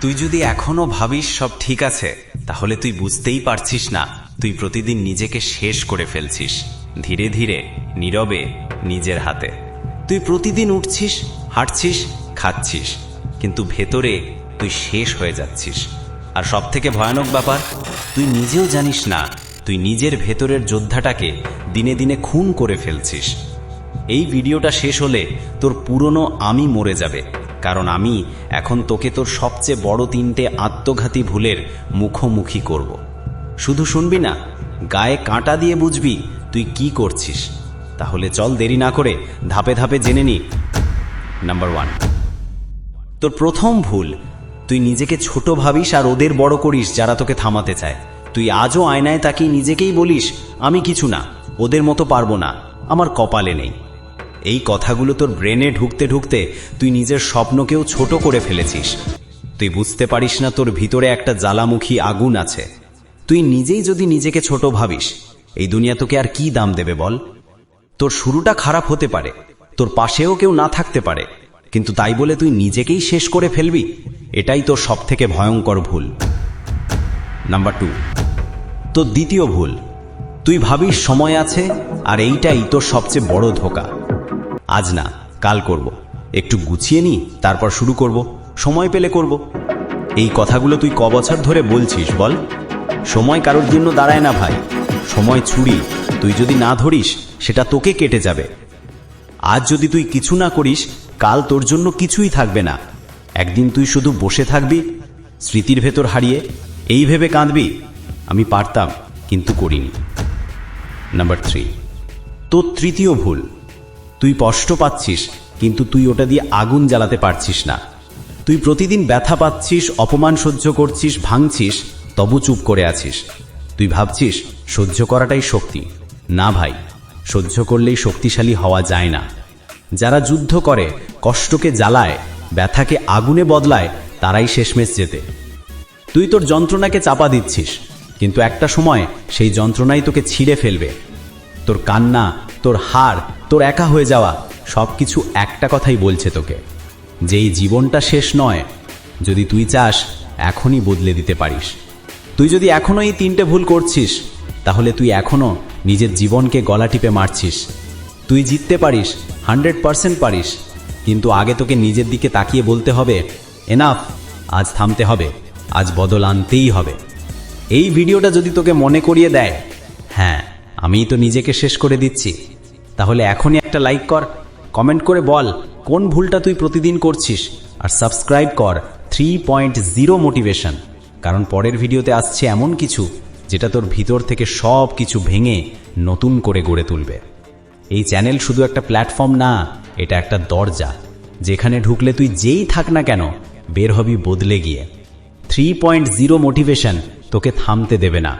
তুই যদি এখনও ভাবিস সব ঠিক আছে, তাহলে তুই বুঝতেই পারছিস না, তুই প্রতিদিন নিজেকে শেষ করে ফেলছিস, ধীরে ধীরে, নীরবে, নিজের হাতে। তুই প্রতিদিন উঠছিস, হাঁটছিস, খাচ্ছিস, কিন্তু ভেতরে তুই শেষ হয়ে যাচ্ছিস। আর সব থেকে ভয়ানক ব্যাপার, তুই নিজেও জানিস না, তুই নিজের ভেতরের যোদ্ধাটাকে দিনে দিনে খুন করে ফেলছিস। এই ভিডিওটা শেষ হলে তোর পুরনো আমি মরে যাবে। কারণ আমি এখন তোকে তোর সবচেয়ে বড় তিনটে আত্মঘাতী ভুলের মুখোমুখি করব। শুধু শুনবি না, গায়ে কাঁটা দিয়ে বুঝবি তুই কি করছিস। তাহলে চল দেরি না করে ধাপে ধাপে জেনে নি। Number one. তোর প্রথম ভুল, তুই নিজেকে ছোট ভাবিস আর ওদের বড় করিস যারা তোকে থামাতে চায়। তুই আজও আয়নায় তাকিয়ে নিজেকেই বলিস, আমি কিছু না, ওদের মতো পারব না, আমার কপালে নেই। এই কথাগুলো তোর ব্রেনে ঢুকতে ঢুকতে তুই নিজের স্বপ্নকেও ছোট করে ফেলেছিস। তুই বুঝতে পারিস না তোর ভিতরে একটা জ্বালামুখী আগুন আছে। তুই নিজেই যদি নিজেকে ছোট ভাবিস, এই দুনিয়া তোকে আর কি দাম দেবে বল? তোর শুরুটা খারাপ হতে পারে, তোর পাশেও কেউ না থাকতে পারে, কিন্তু তাই বলে তুই নিজেকেই শেষ করে ফেলবি? এটাই তোর সব থেকে ভয়ঙ্কর ভুল। নাম্বার টু তোর দ্বিতীয় ভুল, তুই ভাবিস সময় আছে আর এইটাই তোর সবচেয়ে বড় ধোকা। আজ না, কাল করব। একটু গুছিয়ে নি, তারপর শুরু করব। সময় পেলে করব। এই কথাগুলো তুই ক বছর ধরে বলছিস, বল। সময় কারোর জন্য দাঁড়ায় না ভাই। সময় ছুরি তুই যদি না ধরিস, সেটা তোকে কেটে যাবে। আজ যদি তুই কিছু না করিস, কাল তোর জন্য কিছুই থাকবে না। একদিন তুই শুধু বসে থাকবি, স্মৃতির ভেতর হারিয়ে। এই ভেবে কাঁদবি, আমি পারতাম, কিন্তু করিনি। Number three. তোর তৃতীয় ভুল। তুই কষ্ট পাচ্ছিস, কিন্তু তুই ওটা দিয়ে আগুন জ্বালাতে পারছিস না। তুই প্রতিদিন ব্যথা পাচ্ছিস, অপমান সহ্য করছিস, ভাঙছিস, তবু চুপ করে আছিস। তুই ভাবছিস, সহ্য করাটাই শক্তি। না ভাই, সহ্য করলেই শক্তিশালী হওয়া যায় না। যারা যুদ্ধ করে, কষ্টকে জ্বালায়, ব্যথাকে আগুনে বদলায়, তারাই শেষমেশ যেতে তুই তোর যন্ত্রণাকে চাপা দিচ্ছিস, কিন্তু একটা সময় সেই যন্ত্রণাই তোকে ছিঁড়ে ফেলবে। তোর কান্না তোর হার, তোর একা হয়ে যাওয়া সব কিছু একটা কথাই বলছে তোকে। যেই জীবনটা শেষ নয়, যদি তুই চাস, এখনই বদলে দিতে পারিস। তুই যদি এখনও এই তিনটে ভুল করছিস, তাহলে তুই এখনও নিজের জীবনকে গলা টিপে মারছিস। তুই জিততে পারিস, হান্ড্রেড পারসেন্ট পারিস, কিন্তু আগে তোকে নিজের দিকে তাকিয়ে বলতে হবে, এনাফ, আজ থামতে হবে, আজ বদল আনতেই হবে। এই ভিডিওটা যদি তোকে মনে করিয়ে দেয় হ্যাঁ আমিই তো নিজেকে শেষ করে দিচ্ছি। তাহলে এখনই একটা লাইক কর কমেন্ট করে বল কোন ভুলটা তুই প্রতিদিন করছিস, আর সাবস্ক্রাইব কর থ্রি পয়েন্ট জিরো মোটিভেশন কারণ পরের ভিডিওতে আসছে এমন কিছু যেটা তোর ভিতর থেকে সব কিছু ভেঙে নতুন করে গড়ে তুলবে। এই চ্যানেল শুধু একটা প্ল্যাটফর্ম না, এটা একটা দরজা, যেখানে ঢুকলে তুই যেই থাক না কেন, বের হবি বদলে গিয়ে। থ্রি পয়েন্ট জিরো মোটিভেশন তোকে থামতে দেবে না।